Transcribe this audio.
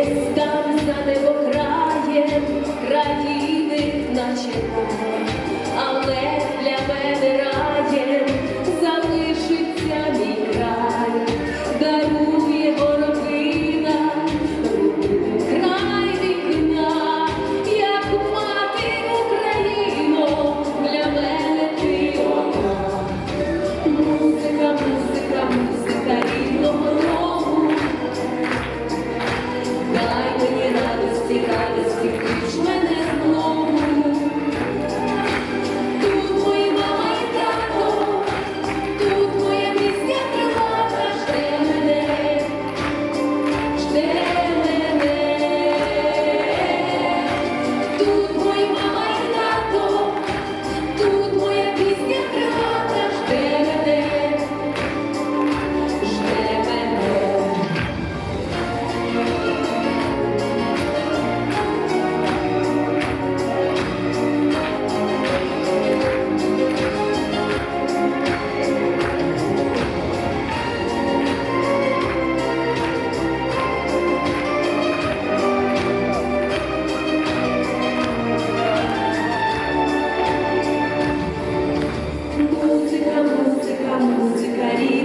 Десь там за небо краєм країни наче. Музика, музика, музика, рідна.